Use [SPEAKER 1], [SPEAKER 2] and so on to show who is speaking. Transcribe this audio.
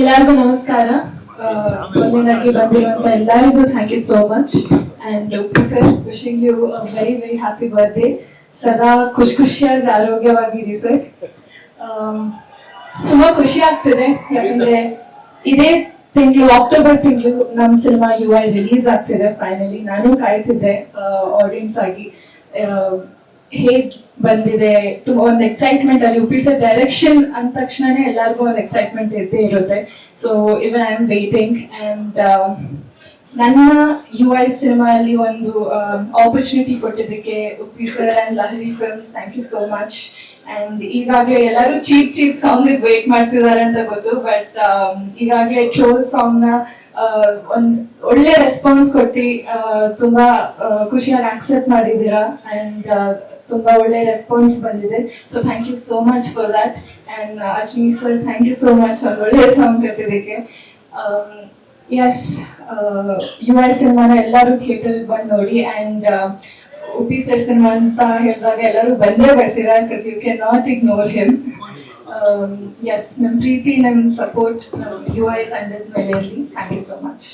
[SPEAKER 1] ಎಲ್ಲರಿಗೂ ನಮಸ್ಕಾರ. ಮೊದಲನೇದಾಗಿ ಬಂದಿರುವಂತ ಎಲ್ಲರಿಗೂ thank you so much and sir wishing you very very happy birthday ಸದಾ ಖುಷಿ ಖುಷಿಯಾಗಿ ಆರೋಗ್ಯವಾಗಿರಿ ಸರ್ ತುಂಬಾ ಖುಷಿ ಆಗ್ತಿದೆ. ಯಾಕಂದ್ರೆ ಇದೇ ತಿಂಗಳು ಅಕ್ಟೋಬರ್ ತಿಂಗಳು ನಮ್ ಸಿನಿಮಾ ಯು ಐ ರಿಲೀಸ್ ಆಗ್ತಿದೆ ಫೈನಲಿ ನಾನು ಕಾಯ್ತಿದ್ದೆ ಆಡಿಯನ್ಸ್ ಆಗಿ. ಹೇಗ್ ಬಂದಿದೆ? ತುಂಬಾ ಒಂದು ಎಕ್ಸೈಟ್ಮೆಂಟ್ ಅಲ್ಲಿ ಉಪ್ಪಿಸ ಡೈರೆಕ್ಷನ್ ಅಂದ ತಕ್ಷಣನೇ ಎಲ್ಲರಿಗೂ ಒಂದು ಎಕ್ಸೈಟ್ಮೆಂಟ್ ಇದ್ದೇ ಇರುತ್ತೆ. So even I am waiting and ನನ್ನ ಯು ಐ ಸಿನಿಮಾ ಅಲ್ಲಿ ಒಂದು ಆಪರ್ಚುನಿಟಿ ಕೊಟ್ಟಿದ್ದಕ್ಕೆ Uppi and Lahari films thank you so much and ಈಗಾಗ್ಲೇ ಎಲ್ಲರೂ ಚೀಪ್ ಚೀಪ್ ಸಾಂಗ್ ವೇಟ್ ಮಾಡ್ತಿದ್ದಾರೆ ಅಂತ ಗೊತ್ತು ಬಟ್ ಈಗಾಗ್ಲೇ ಚೋಲ್ ಸಾಂಗ್ನ ಒಂದ್ ಒಳ್ಳೆ ರೆಸ್ಪಾನ್ಸ್ ಕೊಟ್ಟು ತುಂಬಾ ಖುಷಿಯನ್ನು ಆಕ್ಸೆಪ್ಟ್ ಮಾಡಿದ್ದೀರಾ? ಅಂಡ್ ತುಂಬಾ ಒಳ್ಳೆ ರೆಸ್ಪಾನ್ಸ್ ಬಂದಿದೆ. So thank you so much for that and Ajmeer sir thank you so much ಒಂದು ಒಳ್ಳೆ ಸಾಂಗ್ ಕಟ್ಟಿದ್ದಕ್ಕೆ. ಎಸ್ ಯು ಐ ಸಿನಿಮಾನ ಎಲ್ಲರೂ ಥಿಯೇಟರ್ ಬಂದು ನೋಡಿ. ಅಂಡ್ ಉಪಿ ಸೆಷನ್ ಅಂತ ಹೇಳಿದಾಗ ಎಲ್ಲರೂ ಬಂದೇ ಬರ್ತೀರಾ? You can not ignore him yes ನಮ್ಮ ಪ್ರೀತಿ ನಮ್ಮ ಸಪೋರ್ಟ್ ಯು ಐ ತಂಡದ ಮೇಲೆ ಇರಲಿ ಥ್ಯಾಂಕ್ ಯು ಸೋ ಮಚ್